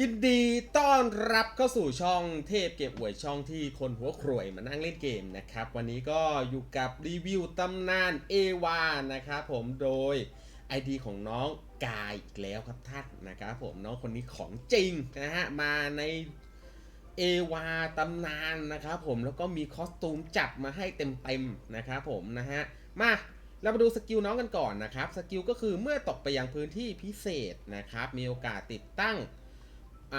ยินดีต้อนรับเข้าสู่ช่องเทพเก็บหวยช่องที่คนหัวครวยมานั่งเล่นเกมนะครับ วันนี้ก็อยู่กับรีวิวตำนานเอวานะครับผมโดย ID ของน้องกายอีกแล้วครับท่านนะครับผมน้องคนนี้ของจริงนะฮะมาในเอวาตำนานนะครับผมแล้วก็มีคอสตูมจัดมาให้เต็มๆนะครับผมนะฮะมาเรามาดูสกิลน้องกันก่อนนะครับสกิลก็คือเมื่อตกไปยังพื้นที่พิเศษนะครับมีโอกาสติดตั้ง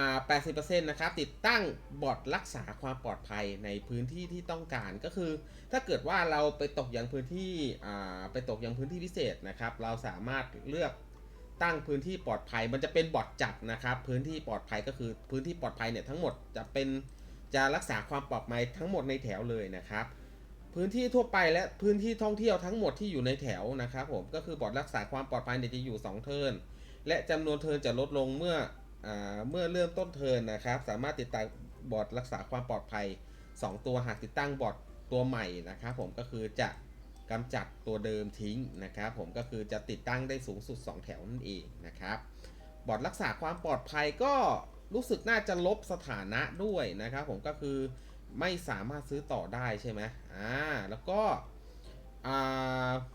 80%นะครับติดตั้งบอทรักษาความปลอดภัยในพื้นที่ที่ต้องการก็คือ ถ้าเกิดว่าเราไปตกยังพื้นที่ไปตกยังพื้นที่พิเศษนะครับ เราสามารถเลือกตั้งพื้นที่ปลอดภัย มันจะเป็นบอทจัดนะครับ พื้นที่ปลอดภัยก็คือพื้นที่ปลอดภัยเนี่ยทั้งหมดจะเป็นจะรักษาความปลอดภัยทั้งหมดในแถวเลยนะครับ พื้นที่ทั่วไปและพื้นที่ท่องเที่ยวทั้งหมดที่อยู่ในแถวนะครับผมก็คือบอทรักษาความปลอดภัยเนี่ยจะอยู่สองเทิร์นและจำนวนเทิร์นจะลดลงเมื่อ เมื่อเริ่มต้นเทินนะครับ สามารถติดตั้งบอร์ดรักษาความปลอดภัย 2 ตัวหากติดตั้งบอร์ดตัวใหม่นะครับ ผมก็คือจะกำจัดตัวเดิมทิ้งนะครับ ผมก็คือจะติดตั้งได้สูงสุด 2 แถวนั่นเองนะครับ บอร์ดรักษาความปลอดภัยก็รู้สึกน่าจะลบสถานะด้วยนะครับ ผมก็คือไม่สามารถซื้อต่อได้ใช่ไหมอ่าแล้วก็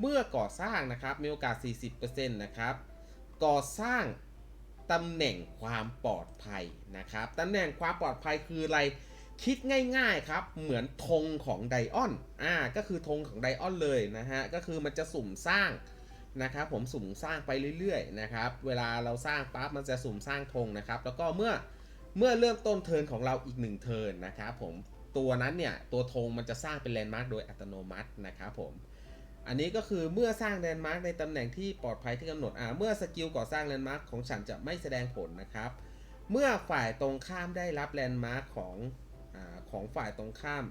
เมื่อก่อสร้างนะครับมีโอกาส 40%นะครับก่อสร้าง ตำแหน่งความปลอดภัยนะครับตำแหน่งความปลอดภัยคืออะไรคิดง่าย ๆครับ เหมือนธงของไดออนอ่าก็คือธงของไดออนเลยนะฮะก็คือมันจะสุ่มสร้างนะครับผมสุ่มสร้างไปเรื่อยๆนะครับเวลาเราสร้างปั๊บมันจะสุ่มสร้างธงนะครับ แล้วก็เมื่อเมื่อเริ่มต้นเทิร์นของเราอีกหนึ่งเทิร์นนะครับผมตัวนั้นเนี่ยตัวธงมันจะสร้างเป็นแลนด์มาร์กโดยอัตโนมัตินะครับผม อันนี้ก็คือเมื่อสร้างแลนด์มาร์กในตำแหน่งที่ปลอดภัยที่กำหนดอ่าเมื่อสกิลก่อสร้างแลนด์มาร์กของฉันจะไม่แสดงผลนะครับ เมื่อฝ่ายตรงข้ามได้รับแลนด์มาร์กของอาของฝ่ายตรงข้าม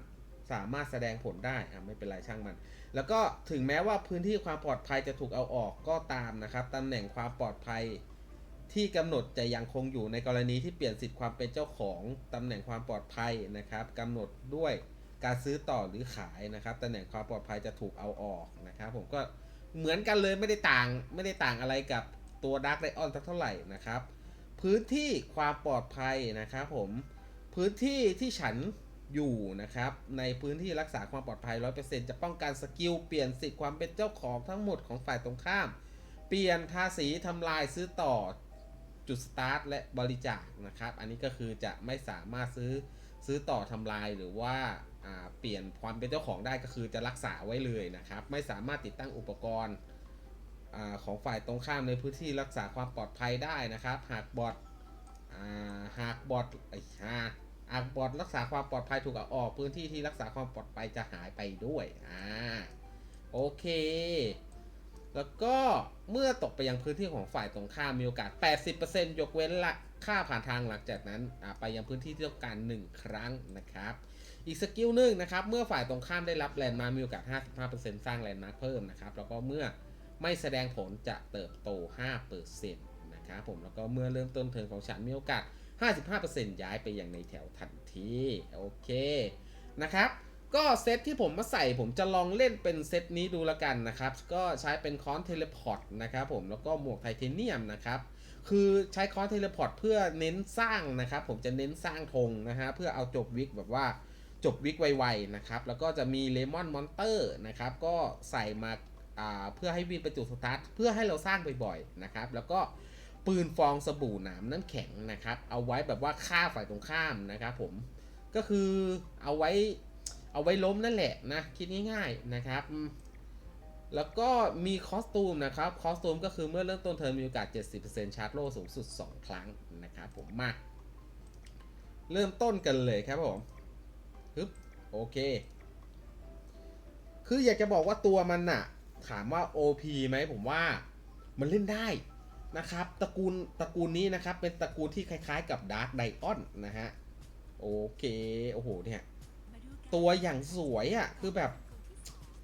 สามารถแสดงผลได้อ่าไม่เป็นไรช่างมัน แล้วก็ถึงแม้ว่าพื้นที่ความปลอดภัยจะถูกเอาออกก็ตามนะครับตำแหน่งความปลอดภัยที่กำหนดจะยังคงอยู่ในกรณีที่เปลี่ยนสิทธิ์ความเป็นเจ้าของตำแหน่งความปลอดภัยนะครับกำหนดด้วย การซื้อต่อหรือขายนะครับตำแหน่งความปลอดภัยจะถูกเอาออกนะครับ ผมก็เหมือนกันเลยไม่ได้ต่างไม่ได้ต่างอะไรกับตัว Dark Lion สักเท่าไหร่นะครับ พื้นที่ความปลอดภัยนะครับผมพื้นที่ที่ฉันอยู่นะครับในพื้นที่รักษาความปลอดภัย 100%จะป้องกันสกิลเปลี่ยนสิทธิ์ความเป็นเจ้าของทั้งหมดของฝ่ายตรงข้าม เปลี่ยนภาษีทำลายซื้อต่อจุดสตาร์ทและบริจาคนะครับ อันนี้ก็คือจะไม่สามารถซื้อซื้อต่อทำลายหรือว่าอ่า เปลี่ยนความเป็นเจ้าของได้ก็คือจะรักษาไว้เลยนะครับ ไม่สามารถติดตั้งอุปกรณ์อของฝ่ายตรงข้ามในพื้นที่รักษาความปลอดภัยได้นะครับ หากบอทหากบอทไอ้ห่าหากบอทรักษาความปลอดภัยถูกเอาออกพื้นที่ที่รักษาความปลอดภัยจะหายไปด้วยอ่าโอเค แล้วก็เมื่อตกไปยังพื้นที่ของฝ่ายตรงข้ามมีโอกาส 80%ยกเว้นละค่าผ่านทางหลังจากนั้นไปยังพื้นที่ที่ต้องการ 1 ครั้งนะครับ อีกสกิลหนึ่งนะครับ เมื่อฝ่ายตรงข้ามได้รับแลนด์มาร์มีโอกาส 55%สร้างแลนด์มาร์เพิ่มนะครับ แล้วก็เมื่อไม่แสดงผลจะเติบโต 5%นะครับผม แล้วก็เมื่อเริ่มต้นเทิร์นของฉันมีโอกาส 55%ย้ายไปอยังในแถวทันที โอเค นะครับ ก็เซตที่ผมมาใส่ผมจะลองเล่นเป็นเซตนี้ดูละกันนะครับ ก็ใช้เป็นคอนเทเลพอร์ตนะครับผม แล้วก็หมวกไทเทเนียมนะครับคือใช้คอนเทเลพอร์ตเพื่อเน้นสร้างนะครับ ผมจะเน้นสร้างธงนะฮะเพื่อเอาจบวิกแบบว่า จบวิกไวๆนะครับ แล้วก็จะมีเลมอนมอนเตอร์นะครับ ก็ใส่มาาเพื่อให้วิ่งไปจุดสตาร์ทเพื่อให้เราสร้างบ่อยๆนะครับ แล้วก็ปืนฟองสบู่หนามน้ำแข็งนะครับ เอาไว้แบบว่าฆ่าฝ่ายตรงข้ามนะครับผมก็คือเอาไว้เอาไว้ล้มนั่นแหละนะ คิดง่ายๆนะครับ แล้วก็มีคอสตูมนะครับคอสตูมก็คือเมื่อเริ่มต้นเทอมมีโอกาส 70%ชาร์จโล่สูงสุด 2 ครั้งนะครับผมมาเริ่มต้นกันเลยครับผม ฮึบโอเค คืออยากจะบอกว่าตัวมันน่ะถามว่า OP ไหมผมว่ามันเล่นได้นะครับตระกูลตระกูลนี้นะครับ เป็นตระกูลที่คล้ายๆ กับ Dark Dion นะฮะ โอเค โอ้โหเนี่ย ตัวอย่างสวยอะ่ะ คือแบบ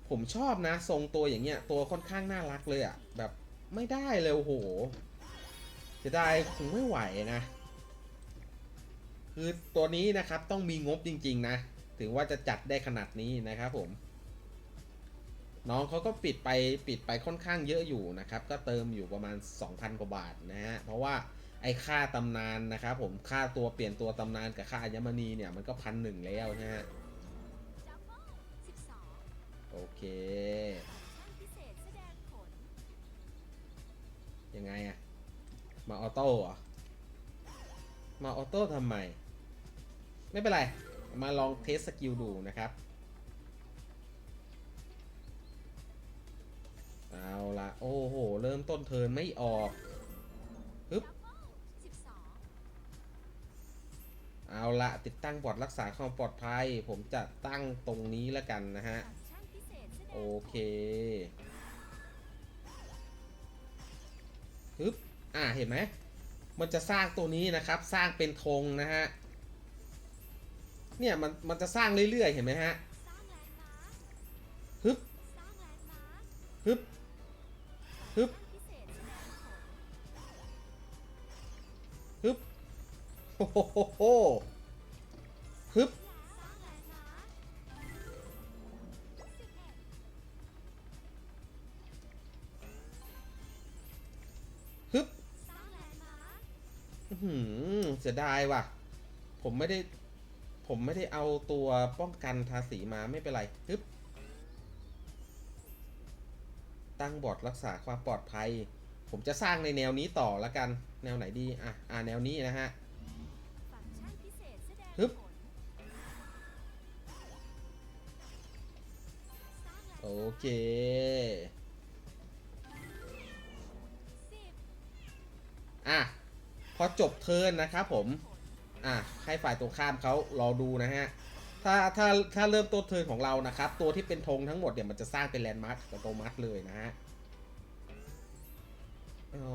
ผมชอบนะ ทรงตัวอย่างเงี้ย ตัวค่อนข้างน่ารักเลยอะ่ะ แบบไม่ได้เลยโอ้โหเสียดายคงไม่ไหวนะ คือตัวนี้นะครับต้องมีงบจริง ๆ นะ ถึงว่าจะจัดได้ขนาดนี้นะครับผม น้องเขาก็ปิดไปปิดไปค่อนข้างเยอะอยู่นะครับ ก็เติมอยู่ประมาณ 2,000 กว่าบาทนะฮะ เพราะว่าไอ้ค่าตำนานนะครับผม ค่าตัวเปลี่ยนตัวตำนานกับค่าอัญมณีเนี่ยมันก็พันหนึ่งแล้วนะฮะ โอเค ยังไงอะมาออโต้เหรอ มาออโต้ทำไม ไม่เป็นไร มาลองเทสสกิลดูนะครับ เอาละโอ้โห เริ่มต้นเทินไม่ออกฮึบเอาละติดตั้งบอร์ดรักษาความปลอดภัย ผมจะตั้งตรงนี้แล้วกันนะฮะ โอเคฮึบอ่าเห็นไหมมันจะสร้างตัวนี้นะครับ สร้างเป็นธงนะฮะ เนี่ยมันมันจะสร้างเรื่อยๆ เห็นไหมฮะฮึบฮึบฮึบฮึบโอ้โหฮึบฮึบเสียดายว่ะ ผมไม่ได้ ผมไม่ได้เอาตัวป้องกันทาสีมาไม่เป็นไรฮึบตั้งบอร์ดรักษาความปลอดภัย ผมจะสร้างในแนวนี้ต่อละกัน แนวไหนดี อะ อ่าแนวนี้นะฮะ ฮึบ โอเค อะ พอจบเทิร์นนะครับผม อะให้ฝ่ายตรงข้ามเขารอดูนะฮะถ้าถ้าถ้าเริ่มต้นเทิร์นของเรานะครับ ตัวที่เป็นธงทั้งหมดเนี่ยมันจะสร้างเป็นแลนด์มาร์คอัตโนมัติเลยนะฮะเอา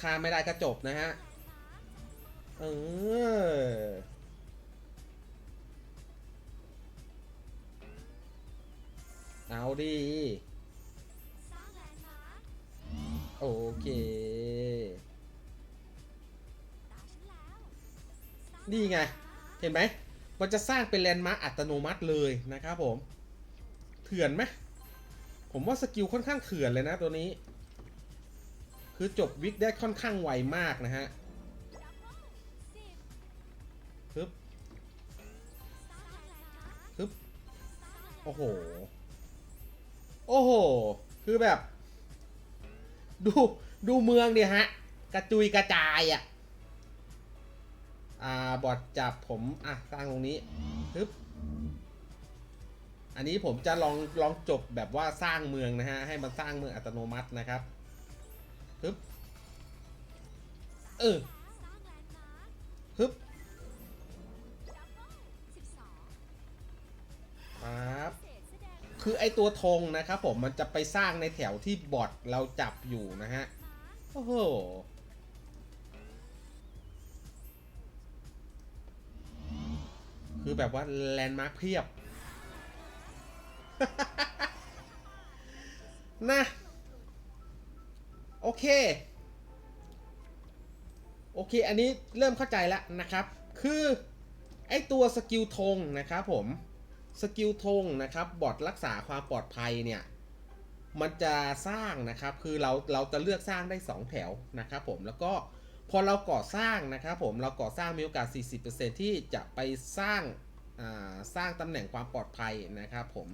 ค่าไม่ได้ก็จบนะฮะเออเอาดี โอเค นี่ไง เห็นไหม มันจะสร้างเป็นแลนด์มาร์คอัตโนมัติเลยนะครับผม เถื่อนไหมผมว่าสกิลค่อนข้างเถื่อนเลยนะตัวนี้ คือจบวิกได้ค่อนข้างไวมากนะฮะฮึบฮึบโอ้โห โอ้โห คือแบบ ดู ดูเมืองดิฮะ กระจุยกระจายอะ อ่าบอดจับผมอะสร้างตรงนี้ฮึบอันนี้ผมจะลองลองจบแบบว่าสร้างเมืองนะฮะ ให้มันสร้างเมืองอัตโนมัตินะครับฮึบเออฮึบครับคือไอตัวธงนะครับผมมันจะไปสร้างในแถวที่บอทเราจับอยู่นะฮะ โอ้โห คือแบบว่าแลนด์มาร์คเพียบ นะ โอเค โอเค อันนี้เริ่มเข้าใจแล้วนะครับ คือไอตัวสกิลธงนะครับผมสกิลธงนะครับบอทรักษาความปลอดภัยเนี่ย มันจะสร้างนะครับ คือเราเราจะเลือกสร้างได้ 2 แถวนะครับผมแล้วก็ พอเราก่อสร้างนะครับผมเราก่อสร้างมีโอกาส 40%ที่จะไปสร้างสร้างตำแหน่งความปลอดภัยนะครับผม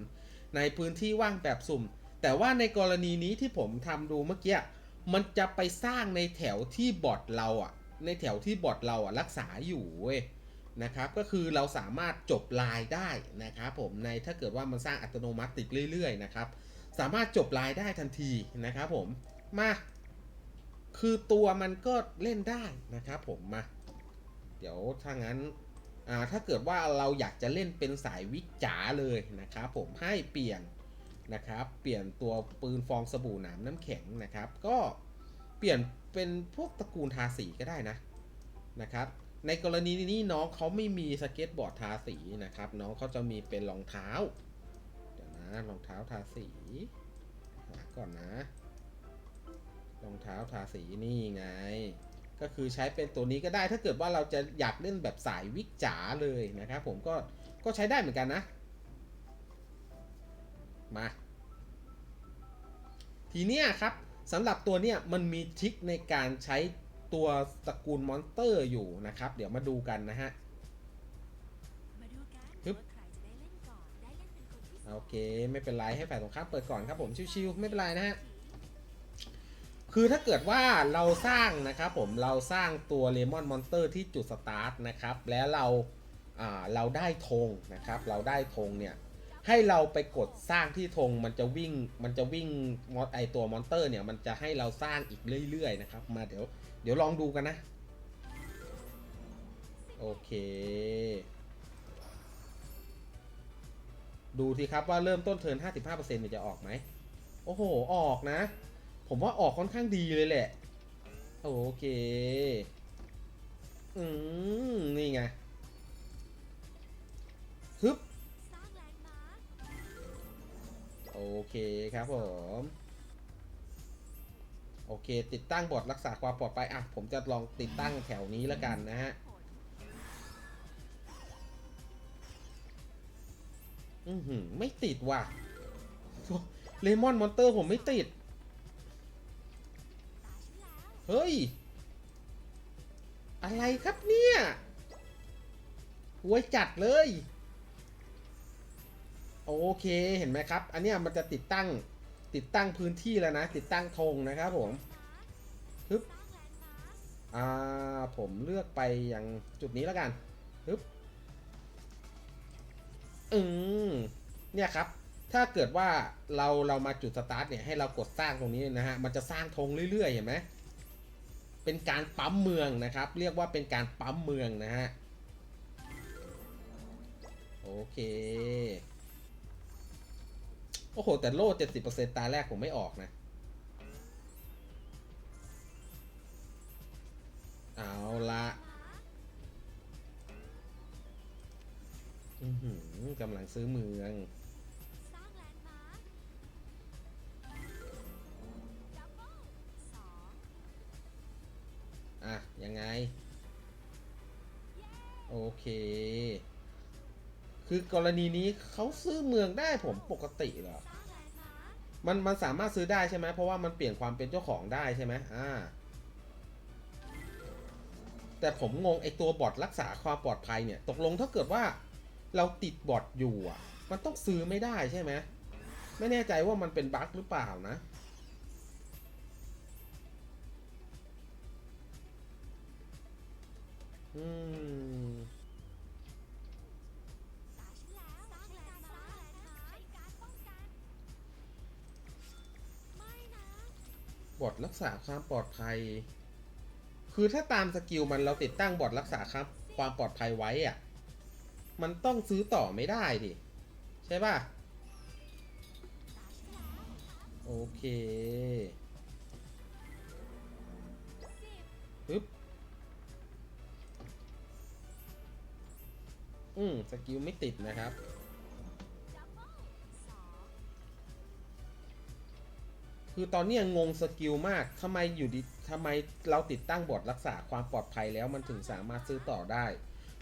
ในพื้นที่ว่างแบบสุ่ม แต่ว่าในกรณีนี้ที่ผมทำดูเมื่อกี้มันจะไปสร้างในแถวที่บอทเราอะ ในแถวที่บอทเราอะรักษาอยู่เว้ยนะครับ ก็คือเราสามารถจบลายได้นะครับผมในถ้าเกิดว่ามันสร้างอัตโนมัติติดเรื่อยๆนะครับ สามารถจบลายได้ทันทีนะครับผมมา คือตัวมันก็เล่นได้นะครับผมมา เดี๋ยวถ้างั้นอ่าถ้าเกิดว่าเราอยากจะเล่นเป็นสายวิจ๋าเลยนะครับผมให้เปลี่ยนนะครับเปลี่ยนตัวปืนฟองสบู่หนามน้ำแข็งนะครับ ก็เปลี่ยนเป็นพวกตระกูลทาสีก็ได้นะนะครับ ในกรณีนี้น้องเขาไม่มีสเก็ตบอร์ดทาสีนะครับ น้องเขาจะมีเป็นรองเท้าเดี๋ยวนะรองเท้าทาสีหาก่อนนะ รองเท้าทาสีนี่ไง ก็คือใช้เป็นตัวนี้ก็ได้ถ้าเกิดว่าเราจะอยากเล่นแบบสายวิกจ๋าเลยนะครับผมก็ก็ใช้ได้เหมือนกันนะ มา ทีเนี้ยครับสำหรับตัวเนี้ยมันมีทริคในการใช้ตัวตระกูลมอนสเตอร์อยู่นะครับ เดี๋ยวมาดูกันนะฮะฮึบโอเค ไม่เป็นไรให้ฝ่ายตรงข้ามเปิดก่อนครับผมชิวๆไม่เป็นไรนะฮะ คือถ้าเกิดว่าเราสร้างนะครับผมเราสร้างตัวเลมอนมอนสเตอร์ที่จุดสตาร์ทนะครับ แล้วเราอ่าเราได้ธงนะครับ เราได้ธงเนี่ย ให้เราไปกดสร้างที่ธงมันจะวิ่งมันจะวิ่งมอไอตัวมอนเตอร์เนี่ย มันจะให้เราสร้างอีกเรื่อยๆนะครับ มาเดี๋ยวเดี๋ยวลองดูกันนะ โอเค ดูสิครับว่าเริ่มต้นเทิร์น 55%เนี่ยจะออกไหม โอ้โห ออกนะ ผมว่าออกค่อนข้างดีเลยแหละ โอเค อืม นี่ไงฮึบโอเคครับผม โอเค ติดตั้งบอร์ดรักษาความปลอดภัยอะ ผมจะลองติดตั้งแถวนี้แล้วกันนะฮะอือหือ ไม่ติดว่ะเลมอนมอนเตอร์ผมไม่ติด เฮ้ย อะไรครับเนี่ยหวยจัดเลย โอเคเห็นไหมครับ อันเนี้ยมันจะติดตั้งติดตั้งพื้นที่แล้วนะ ติดตั้งธงนะครับผมฮึบอ่าผมเลือกไปยังจุดนี้แล้วกันฮึบอืมเนี่ยครับ ถ้าเกิดว่าเราเรามาจุดสตาร์ทเนี่ยให้เรากดสร้างตรงนี้นะฮะ มันจะสร้างธงเรื่อยๆเห็นไหม เป็นการปั๊มเมืองนะครับ เรียกว่าเป็นการปั๊มเมืองนะฮะ โอเค โอ้โห แต่โล่70%ตาแรกผมไม่ออกนะ เอาละอืกำลังซื้อเมือง เค คือกรณีนี้เขาซื้อเมืองได้ผมปกติเหรอ มันมันสามารถซื้อได้ใช่ไหมเพราะว่ามันเปลี่ยนความเป็นเจ้าของได้ใช่ไหมอ่า แต่ผมงงไอตัวบอทรักษาความปลอดภัยเนี่ย ตกลงถ้าเกิดว่าเราติดบอทอยู่อะ มันต้องซื้อไม่ได้ใช่ไหมไม่แน่ใจว่ามันเป็นบั๊กหรือเปล่านะอืม บอทรักษาความปลอดภัย คือถ้าตามสกิลมันเราติดตั้งบอทรักษาครับ ความปลอดภัยไว้อะมันต้องซื้อต่อไม่ได้ดิ ใช่ป่ะ โอเคปึ๊บอืม สกิลไม่ติดนะครับ คือตอนนี้ยังงงสกิลมากทำไมอยู่ดีทำไมเราติดตั้งบอทรักษาความปลอดภัยแล้วมันถึงสามารถซื้อต่อได้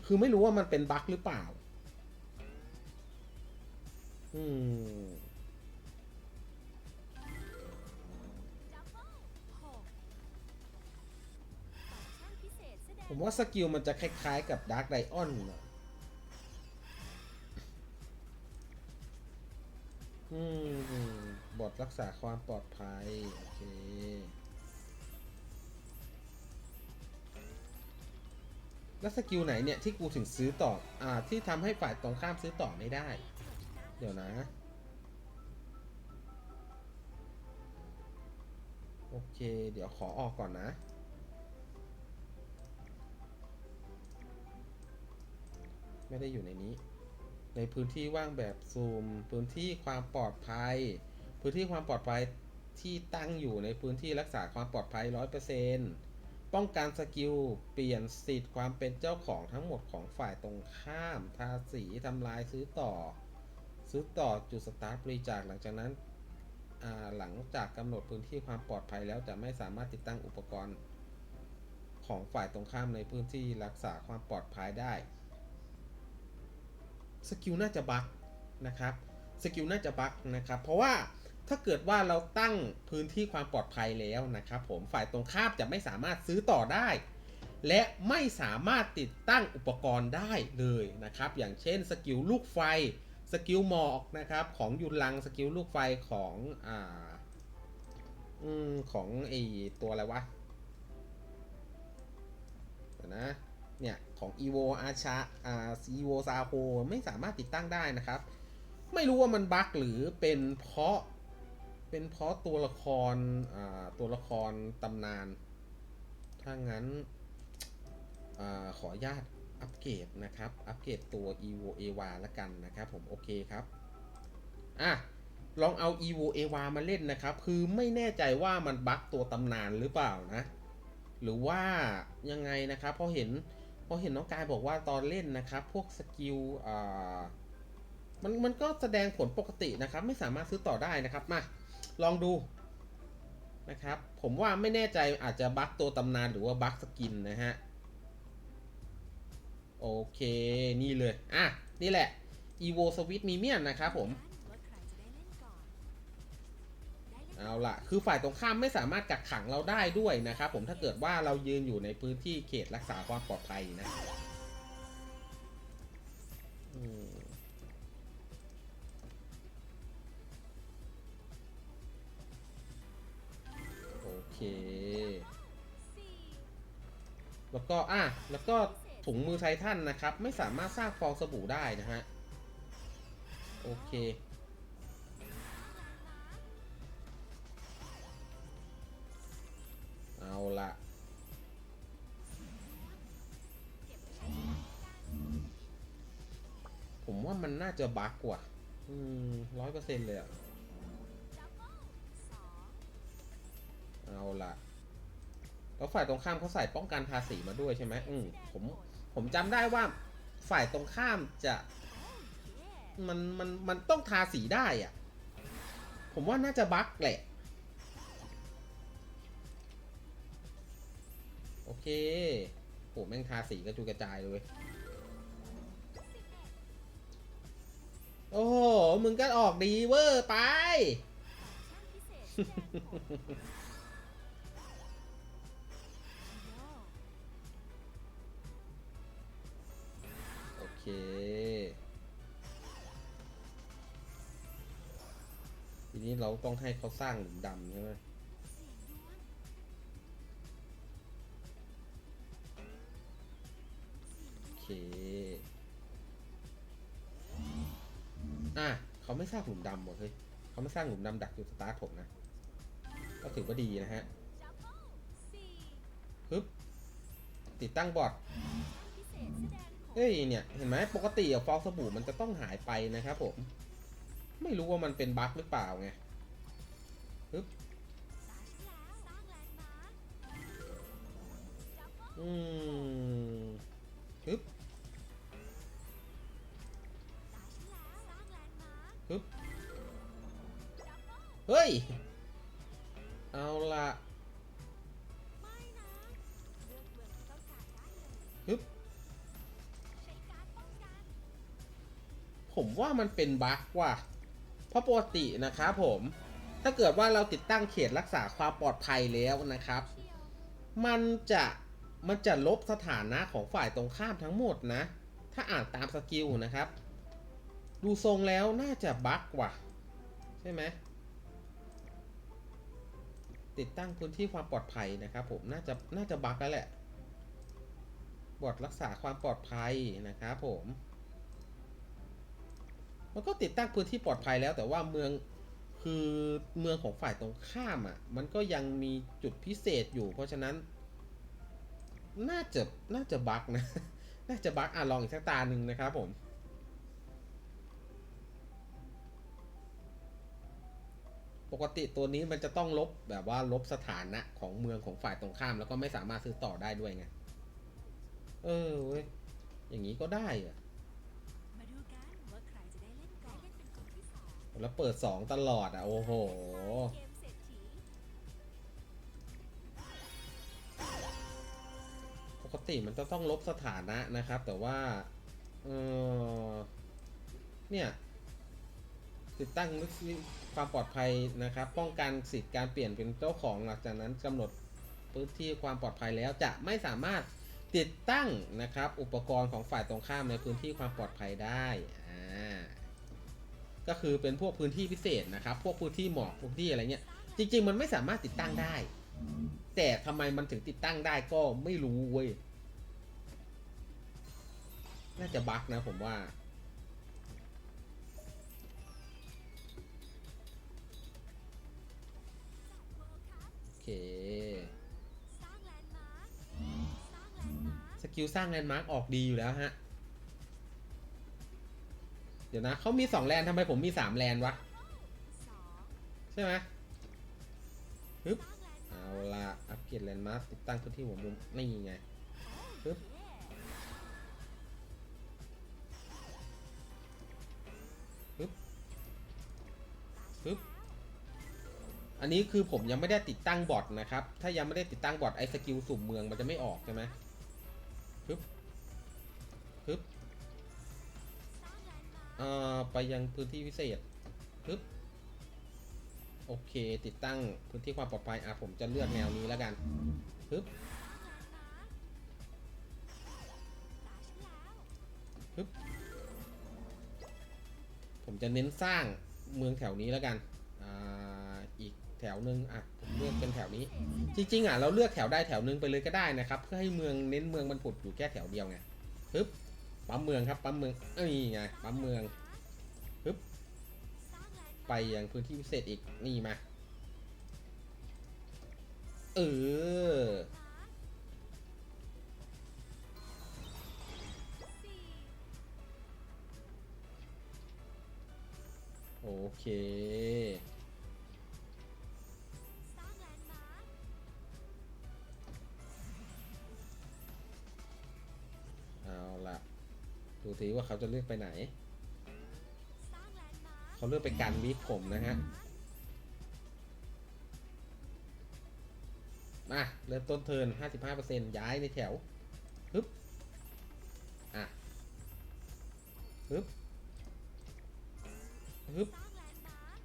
คือไม่รู้ว่ามันเป็นบั๊กหรือเปล่า อืมดับเบิลหกฟังก์ชันพิเศษแสดงผมว่าสกิลมันจะคล้ายๆกับดาร์ k ไดออนน่ะอืม บอทรักษาความปลอดภัย โอเค แล้วสกิลไหนเนี่ย ที่กูถึงซื้อต่อ อ่า ที่ทำให้ฝ่ายตรงข้ามซื้อต่อไม่ได้ เดี๋ยวนะ โอเค เดี๋ยวขอออกก่อนนะไม่ได้อยู่ในนี้ ในพื้นที่ว่างแบบซูม พื้นที่ความปลอดภัย พื้นที่ความปลอดภัยที่ตั้งอยู่ในพื้นที่รักษาความปลอดภัย 100%ป้องกันสกิล เปลี่ยนสิทธิ์ความเป็นเจ้าของทั้งหมดของฝ่ายตรงข้าม ทาสีทำลายซื้อต่อ ซื้อต่อจุดสตาร์ทบริจาคหลังจากนั้นหลังจากกำหนดพื้นที่ความปลอดภัยแล้วจะไม่สามารถติดตั้งอุปกรณ์ ของฝ่ายตรงข้ามในพื้นที่รักษาความปลอดภัยได้สกิลน่าจะบักนะครับสกิลน่าจะบักนะครับ เพราะว่า ถ้าเกิดว่าเราตั้งพื้นที่ความปลอดภัยแล้วนะครับผมฝ่ายตรงข้ามจะไม่สามารถซื้อต่อได้ และไม่สามารถติดตั้งอุปกรณ์ได้เลยนะครับ อย่างเช่นสกิลลูกไฟสกิลหมอกนะครับของยุนลังสกิลลูกไฟของอ่าอืมของไอตัวอะไรวะเดี๋ยวนะเนี่ย ของ evo อาชาอ่า evo ซาโฮไม่สามารถติดตั้งได้นะครับ ไม่รู้ว่ามันบั๊กหรือเป็นเพราะ เป็นเพราะตัวละครตัวละครตำนาน ถ้างั้นอขออนุญาตอัปเกรดนะครับ อัปเกรดตัว evo ava ละกันนะครับ ผมโอเคครับ อะ ลองเอา evo ava มาเล่นนะครับ คือไม่แน่ใจว่ามันบั๊กตัวตำนานหรือเปล่านะ หรือว่ายังไงนะครับพราะเห็นพราะเห็นน้องกายบอกว่าตอนเล่นนะครับ พวกสกิลอ่ามันมันก็แสดงผลปกตินะครับ ไม่สามารถซื้อต่อได้นะครับมา ลองดูนะครับ ผมว่าไม่แน่ใจอาจจะบั๊กตัวตำนานหรือว่าบั๊กสกินนะฮะ โอเคนี่เลย อะ นี่แหละ evo switch minion นะครับผมเอนได้เล่นเอาละคือฝ่ายตรงข้ามไม่สามารถกักขังเราได้ด้วยนะครับผมถ้าเกิดว่าเรายืนอยู่ในพื้นที่เขตรักษาความปลอดภัยนะอืม แล้วก็อะแล้วก็ถุงมือไททันนะครับ ไม่สามารถสร้างฟองสบู่ได้นะฮะ โอเคเอาละผมว่ามันน่าจะบั๊กกว่า อืมร้อยเปอร์เซ็นต์เลยอะ เอาละแล้วฝ่ายตรงข้ามเขาใส่ป้องกันภาษีมาด้วยใช่ไหมอืมผมผมจำได้ว่าฝ่ายตรงข้ามจะ มันมันมันต้องทาสีได้อะผมว่าน่าจะบั๊กแหละ โอเคโหแม่งทาสีกระจุกระจายเลยเว้ยโอ้โห มึงก็ออกดีเวอร์ไป ทีนี้เราต้องให้เขาสร้างหลุมดำใช่ไหมโอเค อะเขาไม่สร้างหลุมดำหมดเฮ้ยเขาไม่สร้างหลุมดำดักจุดสตาร์ทผมนะ ก็ถือว่าดีนะฮะดับเบิลสี่ฮึบติดตั้งบอร์ด เอ้ยเนี่ยเห็นไหมปกติอะฟองสบู่มันจะต้องหายไปนะครับผม ไม่รู้ว่ามันเป็นบั๊กหรือเปล่าไงฮึบตาฉันแล้วสร้างแลนด์มาร์คดับเบิลอืมฮึบฮึบเฮ้ย เอาละไม่ ผมว่ามันเป็นบั๊กว่ะ เพราะปกตินะครับผม ถ้าเกิดว่าเราติดตั้งเขตรักษาความปลอดภัยแล้วนะครับ มันจะมันจะลบสถานะของฝ่ายตรงข้ามทั้งหมดนะ ถ้าอ่านตามสกิลนะครับ ดูทรงแล้วน่าจะบั๊กว่ะ ใช่ไหมติดตั้งพื้นที่ความปลอดภัยนะครับ ผมน่าจะน่าจะบั๊กแล้วแหละบอดรักษาความปลอดภัยนะครับผม มันก็ติดตั้งพื้นที่ปลอดภัยแล้วแต่ว่าเมืองคือเมืองของฝ่ายตรงข้ามอะ มันก็ยังมีจุดพิเศษอยู่ เพราะฉะนั้น น่าจะน่าจะบั๊กนะ น่าจะบั๊กอะลองอีกสักตาหนึ่งนะครับผมปกติตัวนี้มันจะต้องลบแบบว่าลบสถานะของเมืองของฝ่ายตรงข้าม แล้วก็ไม่สามารถซื้อต่อได้ด้วยไง เออเว้ย อย่างนี้ก็ได้อะ แล้วเปิดสองตลอดอะ โอ้โห ปกติมันจะต้องลบสถานะนะครับ แต่ว่า เออเนี่ย ติดตั้งความปลอดภัยนะครับ ป้องกันสิทธิ์การเปลี่ยนเป็นเจ้าของหลังจากนั้นกำหนดพื้นที่ความปลอดภัยแล้วจะไม่สามารถติดตั้งนะครับ อุปกรณ์ของฝ่ายตรงข้ามในพื้นที่ความปลอดภัยได้ ก็คือเป็นพวกพื้นที่พิเศษนะครับ พวกพื้นที่หมอกพื้นที่อะไรเงี้ย จริง ๆ มันไม่สามารถติดตั้งได้ แต่ทำไมมันถึงติดตั้งได้ก็ไม่รู้เว้ย น่าจะบั๊กนะผมว่า โอเคสร้างแลนด์มาร์คสร้างแลนด์มาร์คสกิลสร้างแลนด์มาร์กออกดีอยู่แล้วฮะ เดี๋ยวนะเขามีสองแลนทำไมผมมีสามแลนวะ ใช่ไหมฮึบสร้างแลาร์คเอาละอัปเกรดแลนด์มาร์ติดตั้งพื้นที่หัวมุมนี่ไงฮึบเย่ปึ๊บอันนี้คือผมยังไม่ได้ติดตั้งบอทนะครับ ถ้ายังไม่ได้ติดตั้งบอทไอ้สกิลสุ่มเมืองมันจะไม่ออกใช่ไหม อ่อไปยังพื้นที่พิเศษปึ๊บโอเค ติดตั้งพื้นที่ความปลอดภัยอะผมจะเลือกแนวนี้แล้วกันปึ๊บสร้างแลนด์มาร์คตาฉันแล้วผมจะเน้นสร้างเมืองแถวนี้แล้วกันอ่าอีกแถวหนึ่งอะผมเลือกเป็นแถวนี้ จริงๆอะเราเลือกแถวได้แถวหนึงไปเลยก็ได้นะครับ เพื่อให้เมืองเน้นเมืองมันผุดอยู่แค่แถวเดียวไงปึ๊บ ปั๊มเมืองครับปั๊มเมืองเอ้ยนี่ไงปั๊มเมืองปึ๊บไปยังพื้นที่พิเศษอีกนี่มาเออโอเค ดูทีว่าเขาจะเลือกไปไหน เขาเลือกไปการวีคผมนะฮะ มาเริ่มต้นเทิร์น55%ย้ายในแถวปึ๊บอะปึ๊บปึ๊บสร้างแลนด์มาร์ค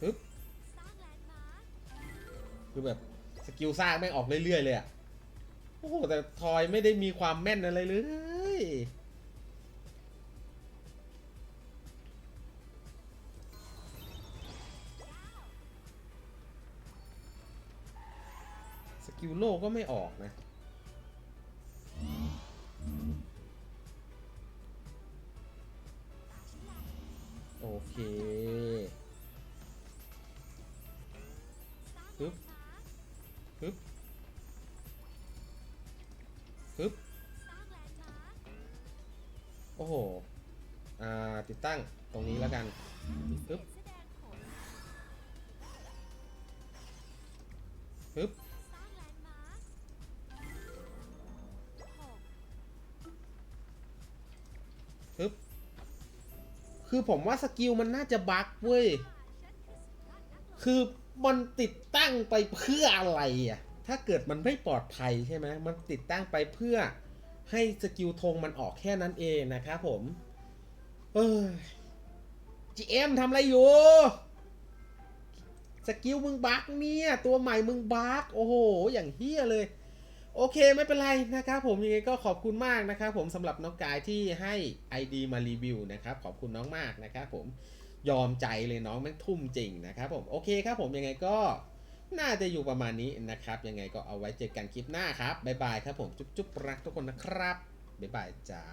ปึ๊บคือแบบ สกิลสร้างแม่ออกเรื่อยๆเลยอะ โอ้โหแต่ทอยไม่ได้มีความแม่นอะไรเลย สกิลโลก็ไม่ออกนะโอเค ปึ๊บคือผมว่าสกิลมันน่าจะบั๊กเว้ยคือสุดยอดนักลงคือมันติดตั้งไปเพื่ออะไรอะ ถ้าเกิดมันไม่ปลอดภัยใช่ไหม มันติดตั้งไปเพื่อให้สกิลธงมันออกแค่นั้นเองนะครับผม เออ GM ทำอะไรอยู่ สกิลมึงบั๊กเนี่ย ตัวใหม่มึงบั๊กโอ้โห อย่างเฮี้ยเลย โอเคไม่เป็นไรนะครับผมยังไงก็ขอบคุณมากนะครับผมสำหรับน้องกายที่ให้ ID มารีวิวนะครับขอบคุณน้องมากนะครับผมยอมใจเลยน้องแม่งทุ่มจริงนะครับผมโอเคครับผมยังไงก็น่าจะอยู่ประมาณนี้นะครับยังไงก็เอาไว้เจอกันคลิปหน้าครับบ๊ายบายครับผมจุ๊บจุ๊บรักทุกคนนะครับบ๊ายบายจ้า